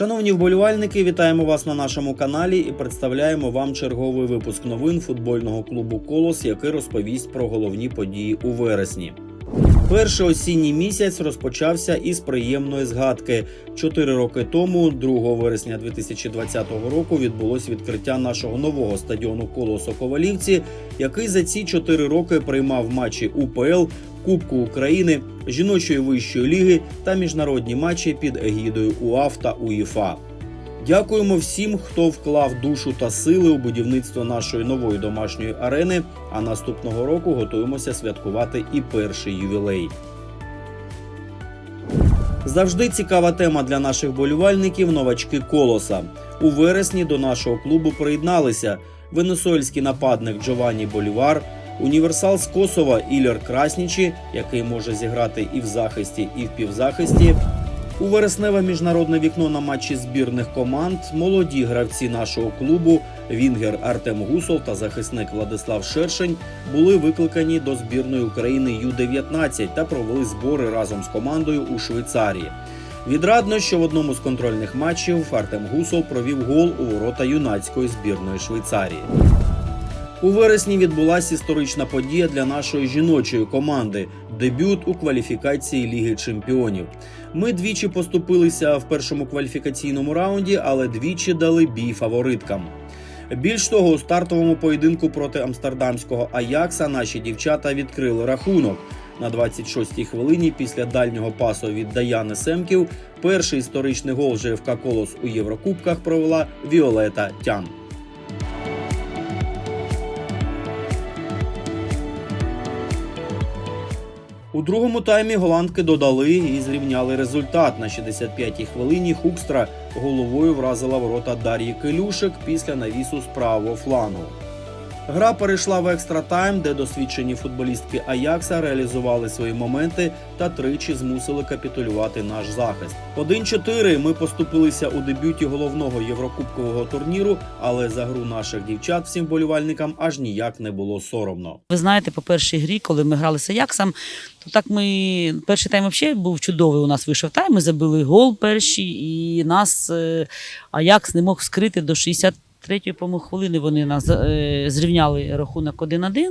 Шановні вболівальники, вітаємо вас на нашому каналі і представляємо вам черговий випуск новин футбольного клубу Колос, який розповість про головні події у вересні. Перший осінній місяць розпочався із приємної згадки. Чотири роки тому, 2 вересня 2020 року, відбулось відкриття нашого нового стадіону Колос у Ковалівці, який за ці чотири роки приймав матчі УПЛ, Кубку України, жіночої вищої ліги та міжнародні матчі під егідою УАФ та УЄФА. Дякуємо всім, хто вклав душу та сили у будівництво нашої нової домашньої арени. А наступного року готуємося святкувати і перший ювілей. Завжди цікава тема для наших болівальників новачки колоса. У вересні до нашого клубу приєдналися венесуельський нападник Джованні Болівар, універсал з Косова Іллер Краснічі, який може зіграти і в захисті, і в півзахисті. У вересневе міжнародне вікно на матчі збірних команд молоді гравці нашого клубу Вінгер Артем Гусол та захисник Владислав Шершень були викликані до збірної України Ю-19 та провели збори разом з командою у Швейцарії. Відрадно, що в одному з контрольних матчів Артем Гусол провів гол у ворота юнацької збірної Швейцарії. У вересні відбулася історична подія для нашої жіночої команди дебют у кваліфікації Ліги Чемпіонів. Ми двічі поступилися в першому кваліфікаційному раунді, але двічі дали бій фавориткам. Більш того, у стартовому поєдинку проти амстердамського Аякса наші дівчата відкрили рахунок. На 26-й хвилині після дальнього пасу від Даяни Семків перший історичний гол ЖФК Колос у Єврокубках провела Віолета Тян. У другому таймі голландки додали і зрівняли результат. На 65-й хвилині Хукстра головою вразила ворота Дар'ї Келюшек після навісу з правого флангу. Гра перейшла в екстра тайм, де досвідчені футболістки Аякса реалізували свої моменти та тричі змусили капітулювати наш захист. 1-4 ми поступилися у дебюті головного єврокубкового турніру, але за гру наших дівчат всім болівальникам аж ніяк не було соромно. Ви знаєте, по першій грі, коли ми грали з Аяксом, то так ми перший тайм взагалі був чудовий. У нас вийшов тайм. Ми забили гол перший, і нас е, Аякс не мог скрити до 63-ї по хвилини. Вони нас е, зрівняли рахунок 1-1.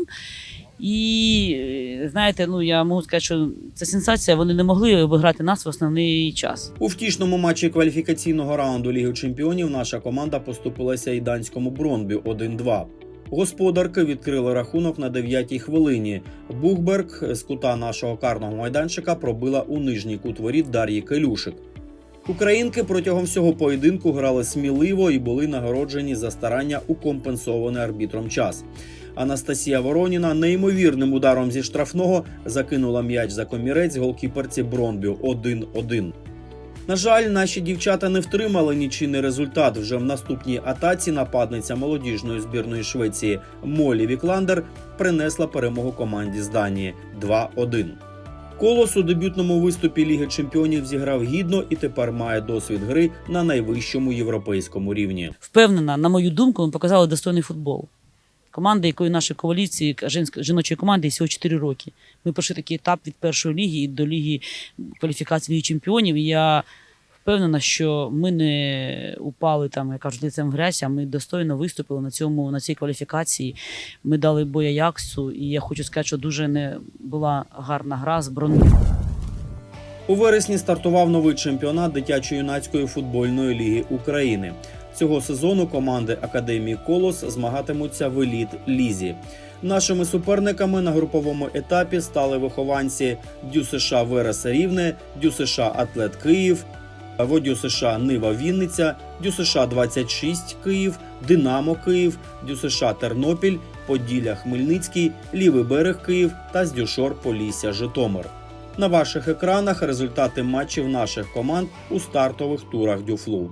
І е, знаєте, ну я можу сказати, що це сенсація. Вони не могли обіграти нас в основний час. У втішному матчі кваліфікаційного раунду Ліги Чемпіонів наша команда поступилася і данському Бронбі 1-2. Господарки відкрили рахунок на 9-й хвилині. Бухберг з кута нашого карного майданчика пробила у нижній кут воріт Дар'ї Келюшик. Українки протягом всього поєдинку грали сміливо і були нагороджені за старання у компенсований арбітром час. Анастасія Вороніна неймовірним ударом зі штрафного закинула м'яч за комірець голкіперці Бронбю 1-1. На жаль, наші дівчата не втримали нічийний результат. Вже в наступній атаці нападниця молодіжної збірної Швеції Молі Вікландер принесла перемогу команді з Данії 2-1. Колос у дебютному виступі Ліги Чемпіонів зіграв гідно і тепер має досвід гри на найвищому європейському рівні. Впевнена, на мою думку, ми показали достойний футбол. Команда, якої нашої коаліції жіночої команди всього 4 роки. Ми пройшли такий етап від першої ліги до ліги кваліфікації Ліги чемпіонів. І я впевнена, що ми не упали там, як кажуть, лицем в грязь, а ми достойно виступили на цьому на цій кваліфікації. Ми дали бой Аяксу, і я хочу сказати, що дуже не була гарна гра з броною. У вересні стартував новий чемпіонат дитячо-юнацької футбольної ліги України. Цього сезону команди Академії Колос змагатимуться в еліт лізі. Нашими суперниками на груповому етапі стали вихованці Дю США Верес Рівне, Дю США Атлет Київ, Водю США Нива Вінниця, Дю США 26 Київ, Динамо Київ, Дю США Тернопіль, Поділля Хмельницький, Лівий берег Київ та Здюшор Полісся Житомир. На ваших екранах результати матчів наших команд у стартових турах Дюфлу.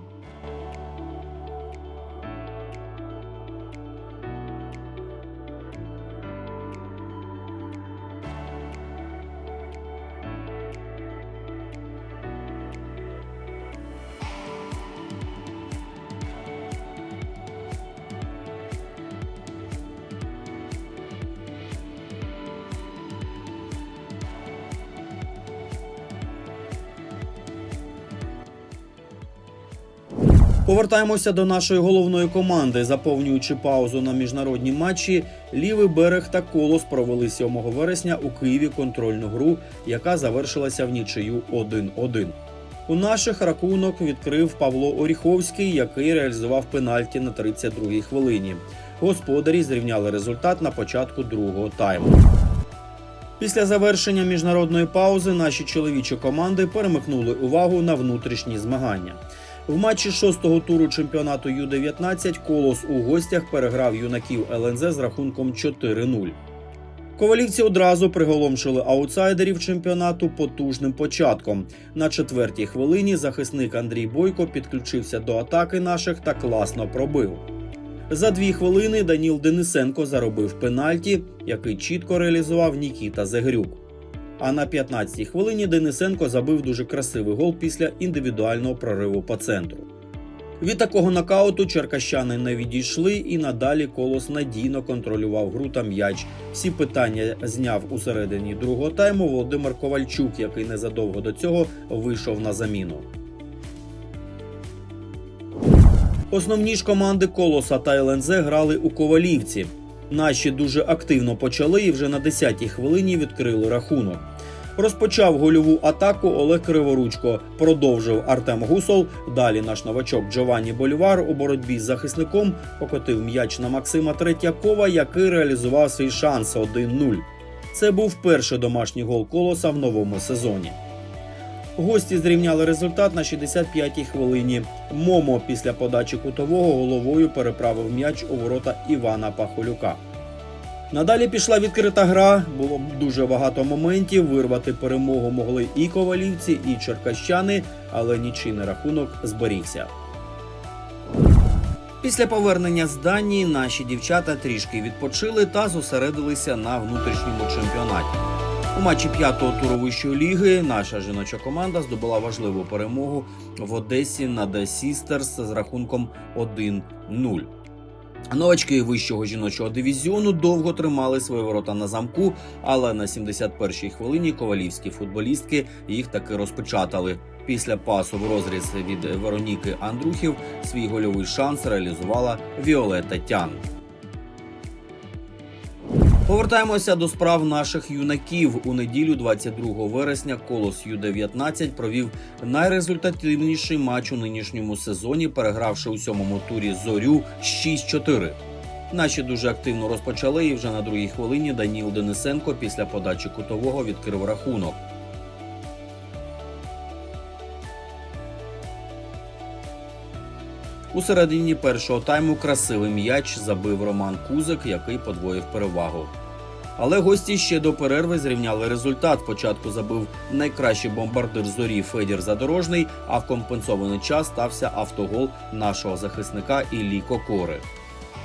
Повертаємося до нашої головної команди. Заповнюючи паузу на міжнародні матчі, лівий берег та колос провели 7 вересня у Києві контрольну гру, яка завершилася в нічию 1-1. У наших рахунок відкрив Павло Оріховський, який реалізував пенальті на 32-й хвилині. Господарі зрівняли результат на початку другого тайму. Після завершення міжнародної паузи наші чоловічі команди перемикнули увагу на внутрішні змагання. В матчі шостого туру чемпіонату Ю-19 Колос у гостях переграв юнаків ЛНЗ з рахунком 4-0. Ковалівці одразу приголомшили аутсайдерів чемпіонату потужним початком. На четвертій хвилині захисник Андрій Бойко підключився до атаки наших та класно пробив. За дві хвилини Даніл Денисенко заробив пенальті, який чітко реалізував Нікіта Зегрюк. А на 15-й хвилині Денисенко забив дуже красивий гол після індивідуального прориву по центру. Від такого нокауту черкащани не відійшли, і надалі колос надійно контролював гру та м'яч. Всі питання зняв у середині другого тайму Володимир Ковальчук, який незадовго до цього вийшов на заміну. Основні ж команди Колоса та ЛНЗ грали у Ковалівці. Наші дуже активно почали і вже на 10-й хвилині відкрили рахунок. Розпочав гольову атаку Олег Криворучко. Продовжив Артем Гусол. Далі наш новачок Джованні Болівар у боротьбі з захисником покотив м'яч на Максима Третьякова, який реалізував свій шанс 1-0. Це був перший домашній гол колоса в новому сезоні. Гості зрівняли результат на 65-й хвилині. Момо після подачі кутового головою переправив м'яч у ворота Івана Пахолюка. Надалі пішла відкрита гра, було дуже багато моментів. Вирвати перемогу могли і ковалівці, і черкащани, але нічийний рахунок зберігся. Після повернення з Данії наші дівчата трішки відпочили та зосередилися на внутрішньому чемпіонаті. У матчі п'ятого туру вищої ліги наша жіноча команда здобула важливу перемогу в Одесі над Сістерс з рахунком 1-0. Новачки вищого жіночого дивізіону довго тримали свої ворота на замку, але на 71-й хвилині ковалівські футболістки їх таки розпечатали. Після пасу в розріз від Вероніки Андрухів свій гольовий шанс реалізувала Віолета Тян. Повертаємося до справ наших юнаків. У неділю, 22 вересня, колос Ю-19 провів найрезультативніший матч у нинішньому сезоні, перегравши у сьомому турі зорю 6-4. Наші дуже активно розпочали, і вже на другій хвилині Даніл Денисенко після подачі кутового відкрив рахунок. У середині першого тайму красивий м'яч забив Роман Кузик, який подвоїв перевагу. Але гості ще до перерви зрівняли результат. Спочатку забив найкращий бомбардир зорі Федір Задорожний, а в компенсований час стався автогол нашого захисника Іллі Кокори.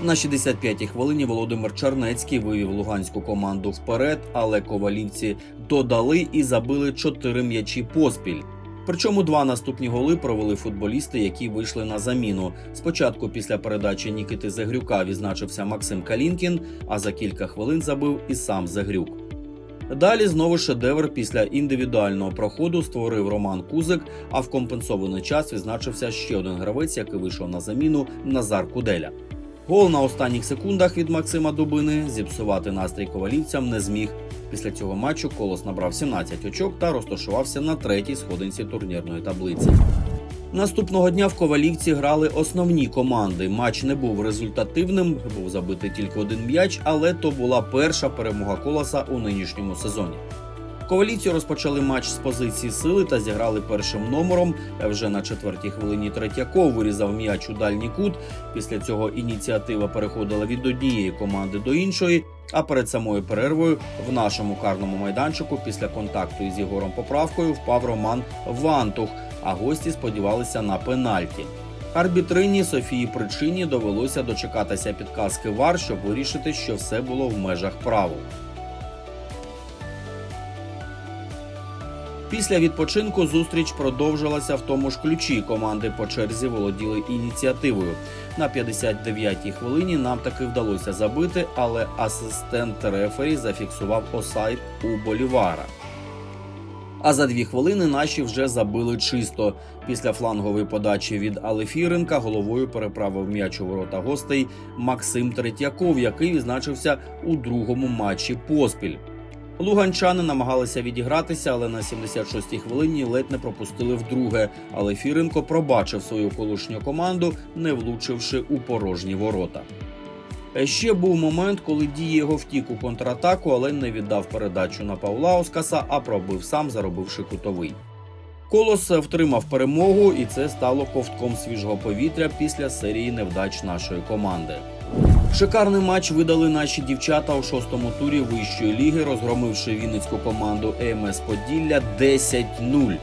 На 65-й хвилині Володимир Чернецький вивів луганську команду вперед, але ковалівці додали і забили чотири м'ячі поспіль. Причому два наступні голи провели футболісти, які вийшли на заміну. Спочатку після передачі Нікити Загрюка відзначився Максим Калінкін, а за кілька хвилин забив і сам Загрюк. Далі знову шедевр після індивідуального проходу створив Роман Кузик, а в компенсований час відзначився ще один гравець, який вийшов на заміну Назар Куделя. Гол на останніх секундах від Максима Дубини зіпсувати настрій ковалівцям не зміг. Після цього матчу колос набрав 17 очок та розташувався на третій сходинці турнірної таблиці. Наступного дня в Ковалівці грали основні команди. Матч не був результативним, був забитий тільки один м'яч, але то була перша перемога колоса у нинішньому сезоні. Ковалівці розпочали матч з позиції сили та зіграли першим номером. Вже на четвертій хвилині Третьяков вирізав м'яч у дальній кут. Після цього ініціатива переходила від однієї команди до іншої. А перед самою перервою в нашому карному майданчику після контакту із Єгором Поправкою впав Роман Вантух, а гості сподівалися на пенальті. Арбітрині Софії Причині довелося дочекатися підказки ВАР, щоб вирішити, що все було в межах правил. Після відпочинку зустріч продовжилася в тому ж ключі. Команди по черзі володіли ініціативою. На 59-й хвилині нам таки вдалося забити, але асистент рефері зафіксував осайд у Болівара. А за дві хвилини наші вже забили чисто. Після флангової подачі від Алефіренка головою переправив м'яч у ворота гостей Максим Третьяков, який відзначився у другому матчі поспіль. Луганчани намагалися відігратися, але на 76-й хвилині ледь не пропустили вдруге. Але Фіренко пробачив свою колишню команду, не влучивши у порожні ворота. Е, Ще був момент, коли діє його втік у контратаку, але не віддав передачу на Павла Оскаса, а пробив сам, заробивши кутовий. Колос втримав перемогу, і це стало ковтком свіжого повітря після серії невдач нашої команди. Шикарний матч видали наші дівчата у шостому турі вищої ліги, розгромивши вінницьку команду ЕМС Поділля 10-0.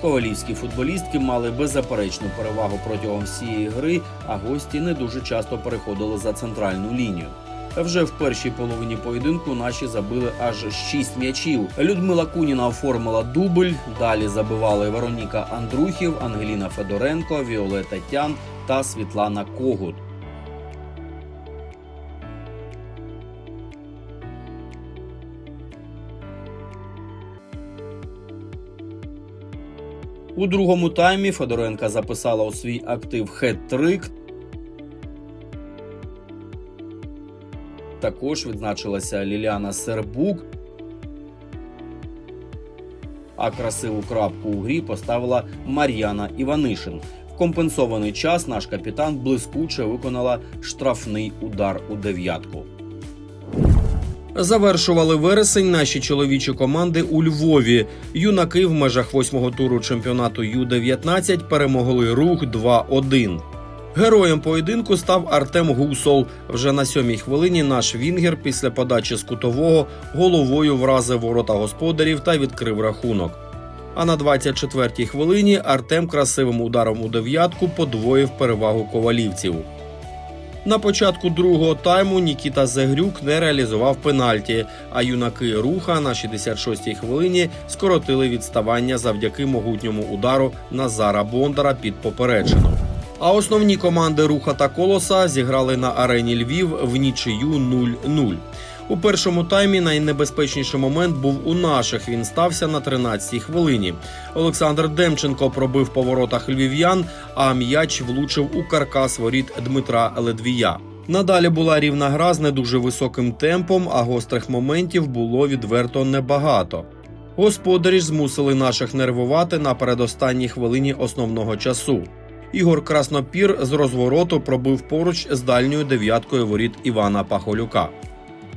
Ковалівські футболістки мали беззаперечну перевагу протягом всієї гри, а гості не дуже часто переходили за центральну лінію. Вже в першій половині поєдинку наші забили аж 6 м'ячів. Людмила Куніна оформила дубль. Далі забивали Вероніка Андрухів, Ангеліна Федоренко, Віолета Тян та Світлана Когут. У другому таймі Федоренка записала у свій актив хет-трик. Також відзначилася Ліліана Сербук. А красиву крапку у грі поставила Мар'яна Іванишин. В компенсований час наш капітан блискуче виконала штрафний удар у дев'ятку. Завершували вересень наші чоловічі команди у Львові. Юнаки в межах восьмого туру чемпіонату Ю-19 перемогли рух 2-1. Героєм поєдинку став Артем Гусол. Вже на сьомій хвилині наш Вінгер після подачі з кутового головою вразив ворота господарів та відкрив рахунок. А на 24-й хвилині Артем красивим ударом у дев'ятку подвоїв перевагу ковалівців. На початку другого тайму Нікіта Зегрюк не реалізував пенальті, а юнаки руха на 66-й хвилині скоротили відставання завдяки могутньому удару Назара Бондара під поперечину. А основні команди руха та колоса зіграли на арені Львів в нічию 0-0. У першому таймі найнебезпечніший момент був у наших. Він стався на 13-й хвилині. Олександр Демченко пробив по воротах львів'ян, а м'яч влучив у каркас воріт Дмитра Ледвія. Надалі була рівна гра з не дуже високим темпом, а гострих моментів було відверто небагато. Господарі ж змусили наших нервувати на передостанній хвилині основного часу. Ігор Краснопір з розвороту пробив поруч з дальньою дев'яткою воріт Івана Пахолюка.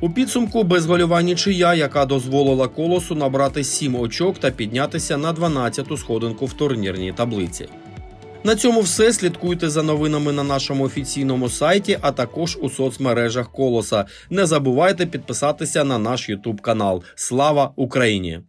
У підсумку безгольова нічия, яка дозволила колосу набрати 7 очок та піднятися на 12-ту сходинку в турнірній таблиці. На цьому все. Слідкуйте за новинами на нашому офіційному сайті, а також у соцмережах Колоса. Не забувайте підписатися на наш Ютуб канал. Слава Україні!